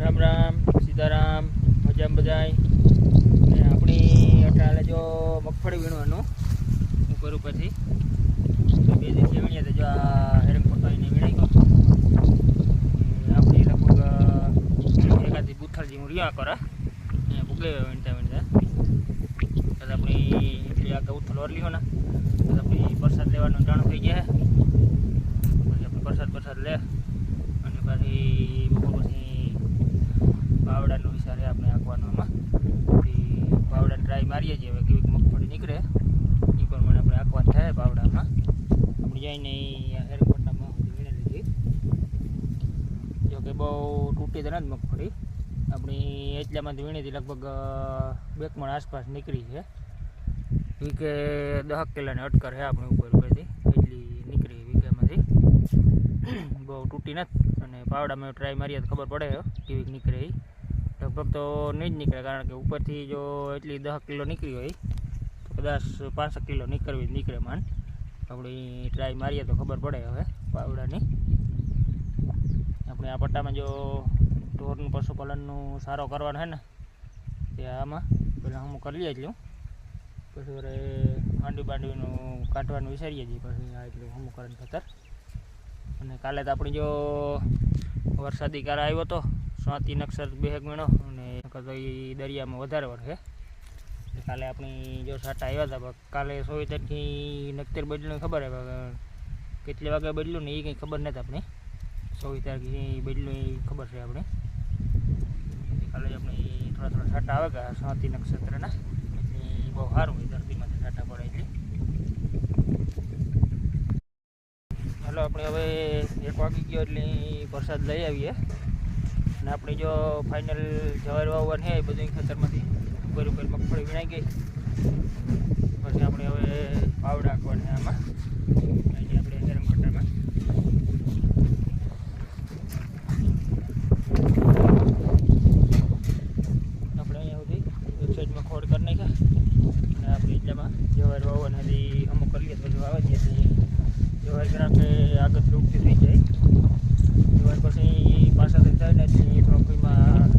રામ રામ, સીતારામ મજા બધાય? ને આપણી અટાલે જો મગફળી વીણવાનું, ઉપર ઉપરથી. તો બે દિવસે વીણીએ તો જો આ હેરમ પકાવીને વીણાઈ ગયો. આપણે લગભગ એકાદી બુથલ હું રહ્યા કરા. ને ભૂગે વીણતા વીણતા. કદાચ આપણી એટલી આગળ ઉથલ વરલી હોય ને કદાચ આપણી પ્રસાદ લેવાનું જાણું થઈ ગયા પછી આપણે પ્રસાદ વરસાદ લે. અને પછી બપોર પછી પાવડાનો વિચાર આપણે આંકવાનો આમાં. પાવડા ટ્રાય મારીએ છીએ, હવે કેવી મગફળી નીકળે, એ પ્રમાણે આપણે આંકવાનું થાય પાવડામાં આપણે જઈને હેરકોટનામાં વીણે લીધી. જો કે બહુ તૂટી તો નથી મગફળી. આપણી એટલામાંથી વીણીથી લગભગ બે મણ આસપાસ નીકળી છે. વીકે દહક કિલોને અટકર છે આપણી ઉપર ઉપરથી એટલી નીકળી વીકેમાંથી બહુ તૂટી નથી. અને પાવડામાં ટ્રાય મારીએ તો ખબર પડે કેવી નીકળે એ લગભગ તો નહીં જ નીકળે, કારણ કે ઉપરથી જો એટલી દસ કિલો નીકળી હોય, તો કદાચ પાંસઠ કિલો નીકળવી, નીકળે માન આપણે ટ્રાય મારીએ તો ખબર પડે હવે પાવડાની આપણે આ પટ્ટામાં જો ઢોરનું, પશુપાલનનું સારો કરવાનું છે ને, તે આમાં પહેલાં હું કરી લઈએ લઉં પછી વરે હાંડી બાંડીનું કાઢવાનું વિચારીએ છીએ, પછી આ એટલું હમું કરીને ખતર અને કાલે તો આપણી જો વરસાદી કાર આવ્યો હતો સ્વાતિ નક્ષર બેહક મેળો અને દરિયામાં વધારે વરસે કાલે આપણી જો સાટા આવ્યા હતા કાલે સોવી તારીખથી નક્તર બદલ્યું ખબર હે કેટલી વાગે બદલ્યું ને એ કંઈ ખબર નથી આપણે. સોવી તારીખથી બદલ્યું એ ખબર છે આપણે. કાલે આપણે થોડા થોડા સાટા આવે કે સ્વાતિ નક્ષત્રના. એટલે બહુ સારું હોય ધરતીમાંથી સાટા પડે એટલે. હાલો, આપણે હવે એક વાગી ગયો એટલે પ્રસાદ લઈ આવીએ. અને આપણે જો ફાઇનલ જવાર વાવવાનું છે એ બધું ખેતરમાંથી ઉપર ઉપર મગફળી વીણાઈ ગઈ. પછી આપણે હવે પાવડા રાખવાની આમાં. અહીં આપણે ગરમ કટામાં આપણે અહીંયા સુધી એક સાઈડમાં ખોડ કરી નાખ્યા. અને આપણે એટલામાં વાવવાના હતી અમુક કરીએ તો વાવા તો જવાર કે આગળ રૂપથી થઈ જાય જવાર પછી પાછા થઈ થાય ને એટલે થોડોકમાં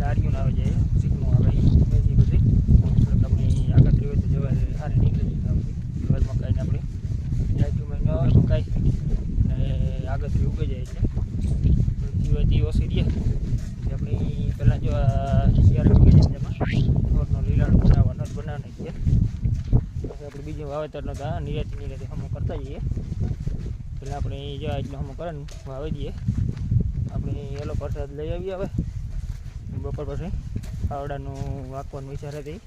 લારીઓ આવે જાય ચીકણું આવે એ બધી બધી થોડુંક આપણી આગળ હોય તો જવાર સારી નીકળી જાય જવાર મકાઈને આપણે જાજુ મહિનો મકાઈ અને આગળથી ઉગી જાય એટલે જીવાતી ઓછી રહે આપણી પહેલાં જો શિયાળ ઉગી જાય એમાં ઢોરનો લીલાણ બનાવવાનો જ બનાવવાની છે પછી આપણે બીજું વાવેતરનો તો નિરાતી નિરાતી હમો કરતા જઈએ પહેલાં આપણે જો આજનો હમો કરે ને વાવી દઈએ આપણે એલો પ્રસાદ લઈ આવીએ હવે બપોર પછી પાવડાનું વાંકવાનું વિચાર હતી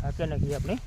હાકે નાખીએ આપણે